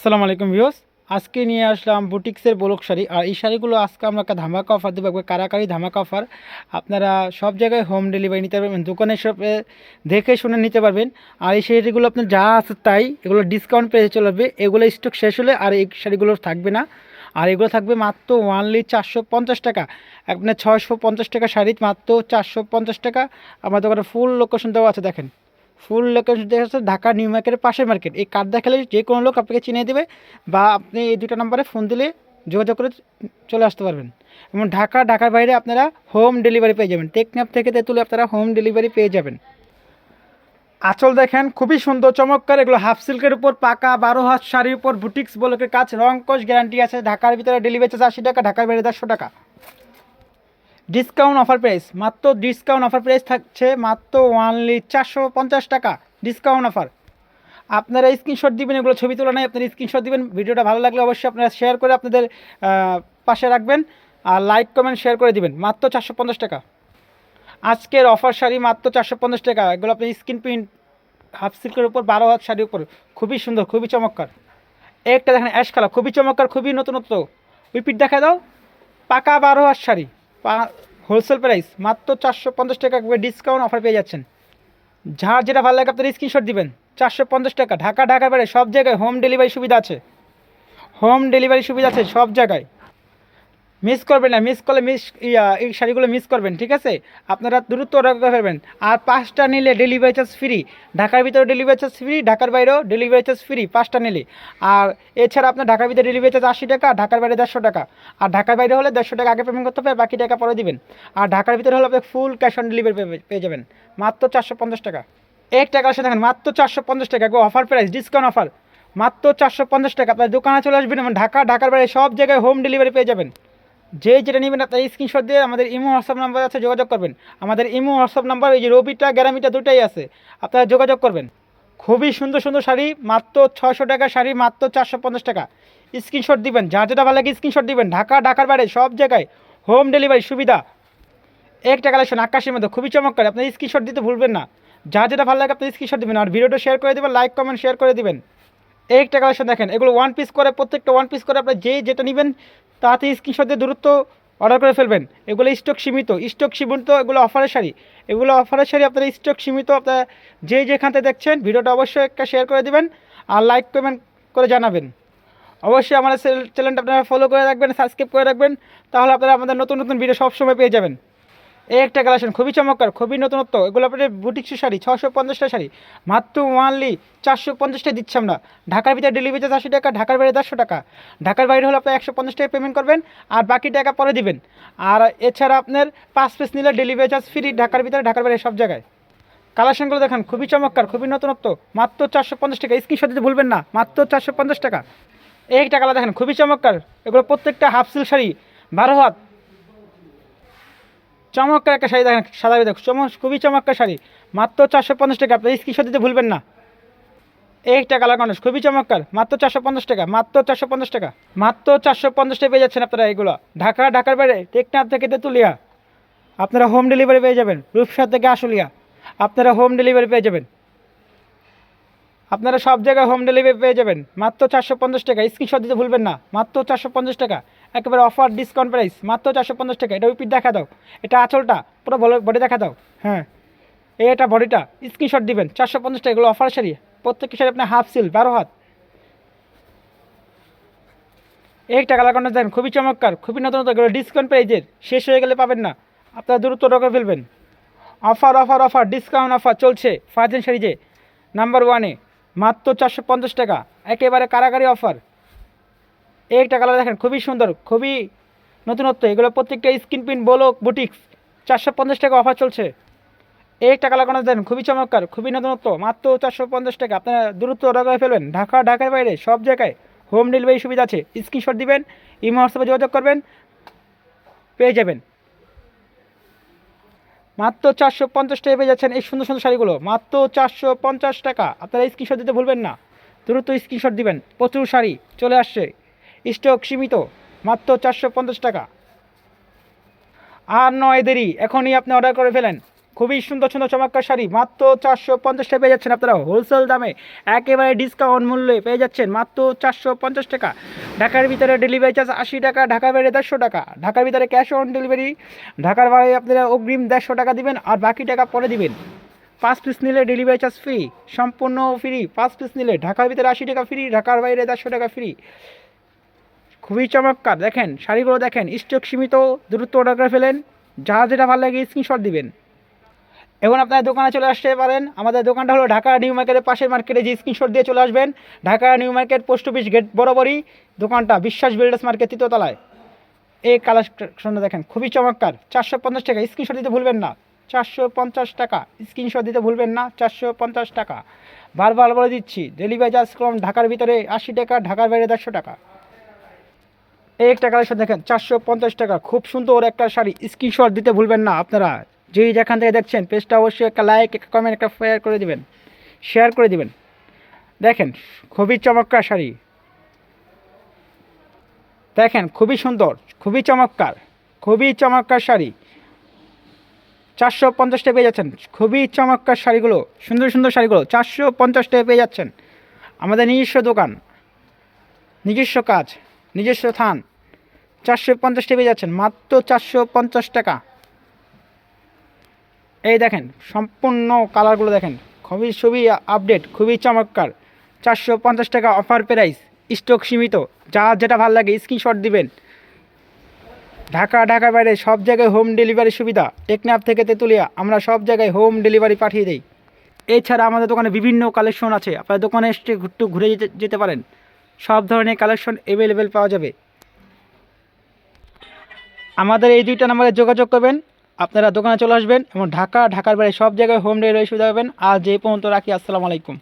আসসালামু আলাইকুম ভিউস আজকে নিয়ে আসলাম বুটিক্সের বলক শাড়ি। আর এই শাড়িগুলো আজকে আমরা একটা ধামাকা অফার দেবো, একবার কারাকারি ধামাকা অফার আপনারা সব জায়গায় হোম ডেলিভারি নিতে পারবেন দোকানে সবে দেখে শুনে নিতে পারবেন। আর এই শাড়িগুলো আপনার যা আছে তাই, এগুলো ডিসকাউন্ট পেয়ে চলে আসবে। এগুলো স্টক শেষ হলে আর এই শাড়িগুলো থাকবে না। আর এগুলো থাকবে মাত্র ওয়ানলি চারশো পঞ্চাশ টাকা। আপনার ছয়শো পঞ্চাশ টাকা শাড়ি, মাত্র চারশো পঞ্চাশ টাকা। আমার দোকানে ফুল লোকেশন দেওয়া আছে, দেখেন। ফুল লোকেশন দেখা যাচ্ছে ঢাকা নিউ মার্কেটের পাশের মার্কেট এই কার্ড দেখালে যে কোনো লোক আপনাকে চিনিয়ে দেবে বা আপনি এই দুটো নাম্বারে ফোন দিলে যোগাযোগ করে চলে আসতে পারবেন। এবং ঢাকা, ঢাকার বাইরে আপনারা হোম ডেলিভারি পেয়ে যাবেন। টেকনাপ থেকে তেঁতুলে আপনারা হোম ডেলিভারি পেয়ে যাবেন। আঁচল দেখেন, খুবই সুন্দর, চমৎকার। এগুলো হাফ সিল্কের উপর, পাকা, বারো হাত শাড়ির উপর বুটিক্স বলকের কাজ রং কোষ গ্যারান্টি আছে। ঢাকার ভিতরে ডেলিভারি চার্জ আশি টাকা, ঢাকার বাইরে দেড়শো টাকা। Discount offer price. মাত্র ডিসকাউন্ট অফার প্রাইস থাকছে মাত্র ওয়ানলি চারশো পঞ্চাশ টাকা ডিসকাউন্ট অফার। আপনারা স্ক্রিনশট দিবেন, এগুলো ছবি তোলা নাই, আপনারা স্ক্রিনশট দিবেন। ভিডিওটা ভালো লাগলে অবশ্যই আপনারা শেয়ার করে আপনাদের পাশে রাখবেন আর লাইক কমেন্ট শেয়ার করে দিবেন। মাত্র চারশো পঞ্চাশ টাকা। আজকের অফার শাড়ি মাত্র চারশো পঞ্চাশ টাকা। এগুলো আপনি স্ক্রিন প্রিন্ট হাফ সিল্কের উপর, বারো হাত শাড়ির উপর। খুবই সুন্দর, খুবই চমৎকার। একটা দেখেন অ্যাশ কালার খুবই চমৎকার, খুবই নতুনত্ব। রিপিট দেখা দাও। পাকা বারো হাত শাড়ি। হোলসেল প্রাইস মাত্র চারশো পঞ্চাশ টাকা ডিসকাউন্ট অফার পেয়ে যাচ্ছেন। যার যেটা ভালো লাগে আপনার স্ক্রিনশট দিবেন। চারশো পঞ্চাশ টাকা, ঢাকা, ঢাকার বাইরে সব জায়গায় হোম ডেলিভারি সুবিধা আছে। হোম ডেলিভারি সুবিধা আছে সব জায়গায়। মিস করবেন না মিস করলে মিস ইয়া, এই শাড়িগুলো মিস করবেন, ঠিক আছে? আপনারা দ্রুত অর্ডার করে আর পাঁচটা নিলে ডেলিভারি চার্জ ফ্রি ঢাকার ভিতরে ডেলিভারি চার্জ ফ্রি ঢাকার বাইরেও ডেলিভারি চার্জ ফ্রি পাঁচটা নিলে। আর এছাড়া আপনার ঢাকার ভিতরে ডেলিভারি চার্জ আশি টাকা, ঢাকার বাইরে দেড়শো টাকা। আর ঢাকার বাইরে হলে দেড়শো টাকা আগে পেমেন্ট করতে হবে, বাকি টাকা পরে দিবেন। আর ঢাকার ভিতরে হলে আপনি ফুল ক্যাশ অন ডেলিভারি পেয়ে যাবেন। মাত্র চারশো পঞ্চাশ টাকা। এক টাকা আসে দেখেন, মাত্র চারশো পঞ্চাশ টাকা অফার প্রাইস ডিসকাউন্ট অফার মাত্র চারশো পঞ্চাশ টাকা, আপনার দোকানে চলে আসবেন এবং ঢাকা, ঢাকার বাইরে সব জায়গায় হোম ডেলিভারি পেয়ে যাবেন। যে যেটা নেবেন আপনার স্ক্রিনশট দিয়ে আমাদের ইমো হোয়াটসঅ্যাপ নাম্বার আছে, যোগাযোগ করবেন। আমাদের ইমো হোয়াটসঅ্যাপ নাম্বার এই যে রবিটা, গ্যারামিটা দুটাই আছে। আপনারা যোগাযোগ করবেন। খুবই সুন্দর সুন্দর শাড়ি, মাত্র ছশো টাকা শাড়ি, মাত্র চারশো পঞ্চাশ টাকা। স্ক্রিনশট দিবেন, যার যেটা ভালো লাগে স্ক্রিনশট দিবেন। ঢাকা, ঢাকার বাইরে, সব জায়গায় হোম ডেলিভারি সুবিধা। একটা কালেকশন আকাশের মধ্যে খুবই চমৎকার। আপনি স্ক্রিনশট দিতে ভুলবেন না। যা যেটা ভালো লাগে আপনি স্ক্রিনশট দিবেন। আর ভিডিওটা শেয়ার করে দেবেন লাইক কমেন্ট শেয়ার করে দিবেন। এই একটা কালেকশন দেখেন, এগুলো ওয়ান পিস করে, প্রত্যেকটা ওয়ান পিস করে আপনি যে যেটা নেবেন, তাতে স্ক্রিনশট দিয়ে দূরত্ব অর্ডার করে ফেলবেন। এগুলো স্টক সীমিত স্টক সীমিত এগুলো অফারের শাড়ি। এগুলো অফারের শাড়ি আপনারা স্টক সীমিত আপনারা যে থেকে দেখছেন, ভিডিওটা অবশ্যই একটা শেয়ার করে দিবেন আর লাইক কমেন্ট করে জানাবেন। অবশ্যই আমাদের চ্যানেলটা আপনারা ফলো করে রাখবেন সাবস্ক্রাইব করে রাখবেন, তাহলে আপনারা আমাদের নতুন নতুন ভিডিও সবসময় পেয়ে যাবেন। এই একটা কালেকশন, খুবই চমৎকার, খুবই নতুনত্ব। এগুলো আপনাদের বুটিক্সের শাড়ি ছশো পঞ্চাশটা শাড়ি। মাত্র ওয়ানলি চারশো পঞ্চাশটা দিচ্ছি আমরা। ঢাকার ভিতরে ডেলিভারি চার্জ আশি টাকা, ঢাকার বাইরে দেড়শো টাকা। ঢাকার বাইরে হলে আপনার একশো পঞ্চাশ টাকা পেমেন্ট করবেন আর বাকি টাকা পরে দিবেন। আর এছাড়া আপনার পাঁচ পিস নিলে ডেলিভারি চার্জ ফ্রি ঢাকার ভিতরে, ঢাকার বাইরে সব জায়গায়। কালেকশনগুলো দেখেন, খুবই চমৎকার, খুবই নতুনত্ব। মাত্র চারশো পঞ্চাশ টাকা স্ক্রিনশট দিতে ভুলবেন না, মাত্র চারশো পঞ্চাশ টাকা। এই একটা কালার দেখেন, খুবই চমৎকার। এগুলো প্রত্যেকটা হাফ সিল শাড়ি, বারো হাত। চমৎকার একটা শাড়ি দেখেন সাদা দেখো চমক খুবই চমৎকার শাড়ি। মাত্র চারশো পঞ্চাশ টাকা, আপনি স্ক্রিনশট দিতে ভুলবেন না। একটা কালার কন্ডাস খুবই চমৎকার, মাত্র চারশো পঞ্চাশ টাকা, মাত্র চারশো পঞ্চাশ টাকা, মাত্র চারশো পঞ্চাশ টাকা পেয়ে যাচ্ছেন আপনারা এগুলো। ঢাকা, ঢাকার বাইরে, টেকনাফ থেকে তেঁতুলিয়া। আপনারা হোম ডেলিভারি পেয়ে যাবেন রূপসা থেকে আশুলিয়া। আপনারা হোম ডেলিভারি পেয়ে যাবেন। আপনারা সব জায়গায় হোম ডেলিভারি পেয়ে যাবেন, মাত্র চারশো পঞ্চাশ টাকা, স্ক্রিনশট দিতে ভুলবেন না, মাত্র চারশো পঞ্চাশ টাকা। একেবারে অফার ডিসকাউন্ট প্রাইস মাত্র চারশো পঞ্চাশ টাকা। এটা উইপিট দেখা দাও। এটা আঁচলটা, পুরো বডি দেখা দাও। হ্যাঁ। এই এটা বডিটা স্ক্রিনশট দিবেন। চারশো পঞ্চাশ টাকা এগুলো অফার শাড়ি প্রত্যেকটি শাড়ি আপনার হাফ সিল বারো হাত। একটা কালার কন্ডা দেন খুবই চমৎকার, খুবই নতুন নতুন ডিসকাউন্ট প্রাইজের শেষ হয়ে গেলে পাবেন না। আপনারা দ্রুত টাকা ফেলবেন। Offer offer offer discount offer চলছে। ফার্জেন শাড়িজে নাম্বার ওয়ানে মাত্র চারশো পঞ্চাশ টাকা। একেবারে কারাগারি অফার একটা কালার দেখেন, খুবই সুন্দর, খুবই নতুনত্ব। এগুলো প্রত্যেকটা স্কিন প্রিন্ট বলক বুটিক্স চারশো পঞ্চাশ টাকা অফার চলছে। একটা কালার কোনো দেন খুবই চমৎকার, খুবই নতুনত্ব, মাত্র চারশো পঞ্চাশ টাকা। আপনারা দ্রুত অর্ডার করে ফেলবেন, ঢাকা, ঢাকার বাইরে, সব জায়গায় হোম ডেলিভারি সুবিধা আছে। স্ক্রিনশট দিবেন ইমো হোয়াটসঅ্যাপে যোগাযোগ করবেন, পেয়ে যাবেন। মাত্র চারশো পঞ্চাশ টাকা পেয়ে যাচ্ছেন এই সুন্দর সুন্দর শাড়িগুলো। মাত্র চারশো পঞ্চাশ টাকা। আপনারা স্ক্রিনশট দিতে ভুলবেন না। দ্রুত স্ক্রিনশট দিবেন। প্রচুর শাড়ি চলে আসছে। স্টক সীমিত, মাত্র চারশো পঞ্চাশ টাকা। আর নয়, দেরি। এখনই আপনি অর্ডার করে ফেলেন। খুবই সুন্দর সুন্দর, চমৎকার শাড়ি, মাত্র চারশো পঞ্চাশ টাকা পেয়ে যাচ্ছেন আপনারা। হোলসেল দামে একেবারে ডিসকাউন্ট মূল্যে পেয়ে যাচ্ছেন, মাত্র চারশো পঞ্চাশ টাকা। ঢাকার ভিতরে ডেলিভারি চার্জ আশি টাকা, ঢাকার বাইরে দেড়শো টাকা। ঢাকার ভিতরে ক্যাশ অন ডেলিভারি ঢাকার বাইরে আপনারা অগ্রিম দেড়শো টাকা দিবেন আর বাকি টাকা পরে দিবেন। পাঁচ পিস নিলে ডেলিভারি চার্জ ফ্রি সম্পূর্ণ ফ্রি পাঁচ পিস নিলে ঢাকার ভিতরে আশি টাকা ফ্রি ঢাকার বাইরে দেড়শো টাকা ফ্রি খুবই চমৎকার। দেখেন, শাড়িগুলো দেখেন স্টক সীমিত, দ্রুত অর্ডার করে ফেলেন। যা যেটা ভালো লাগে স্ক্রিনশট দিবেন। এবং আপনার দোকানে চলে আসতে পারেন। আমাদের দোকানটা হলো ঢাকা নিউ মার্কেটের পাশের মার্কেটে যে স্ক্রিনশট দিয়ে চলে আসবেন। Dhaka new market post office gate বরাবরই দোকানটা বিশ্বাস বিল্ডার্স মার্কেট তৃতীয়তলায় এই কালেকশনটা দেখেন, খুবই চমৎকার। চারশো পঞ্চাশ টাকা স্ক্রিনশট দিতে ভুলবেন না। চারশো পঞ্চাশ টাকা স্ক্রিনশট দিতে ভুলবেন না। চারশো পঞ্চাশ টাকা। বারবার বলে দিচ্ছি ডেলিভারি চার্জ কম, ঢাকার ভিতরে আশি টাকা, ঢাকার বাইরে দেড়শো টাকা। এই একটা কালেকশন দেখেন, চারশো পঞ্চাশ টাকা। খুব সুন্দর একটা শাড়ি। স্ক্রিনশট দিতে ভুলবেন না আপনারা। যেই যেখান থেকে দেখছেন, পেজটা অবশ্যই একটা লাইক একটা কমেন্ট একটা শেয়ার করে দিবেন। শেয়ার করে দিবেন। দেখেন, খুবই চমৎকার শাড়ি। দেখেন, খুবই সুন্দর, খুবই চমৎকার খুবই চমৎকার শাড়ি। চারশো পঞ্চাশ টাকা পেয়ে যাচ্ছেন। খুবই চমৎকার শাড়িগুলো, সুন্দর সুন্দর শাড়িগুলো। চারশো পঞ্চাশ টাকা পেয়ে যাচ্ছেন। আমাদের নিজস্ব দোকান, নিজস্ব কাজ, নিজস্ব থান। চারশো পঞ্চাশ পেয়ে যাচ্ছেন। মাত্র চারশো পঞ্চাশ টাকা। এই দেখেন, সম্পূর্ণ কালারগুলো দেখেন। খুবই খুবই আপডেট খুবই চমৎকার। চারশো পঞ্চাশ টাকা অফার প্রাইস স্টক সীমিত। যা যেটা ভালো লাগে স্ক্রিনশট দিবেন। ঢাকা ঢাকা বাইরে সব জায়গায় হোম ডেলিভারি সুবিধা। টেকনাফ থেকে তেঁতুলিয়া, আমরা সব জায়গায় হোম ডেলিভারি পাঠিয়ে দিই। এছাড়া আমাদের দোকানে বিভিন্ন কালেকশন আছে। আপনার দোকানে এসে একটু ঘুরে যেতে যেতে পারেন। সব ধরনের কালেকশন অ্যাভেলেবেল পাওয়া যাবে। আমাদের এই দুইটা নাম্বারে যোগাযোগ করবেন। আপনারা দোকানে চলে আসবেন এবং ঢাকা, ঢাকার বাইরে সব জায়গায় হোম ডেলিভারি সুবিধা পাবেন। আজ এই পর্যন্ত রাখি। আসসালামু আলাইকুম।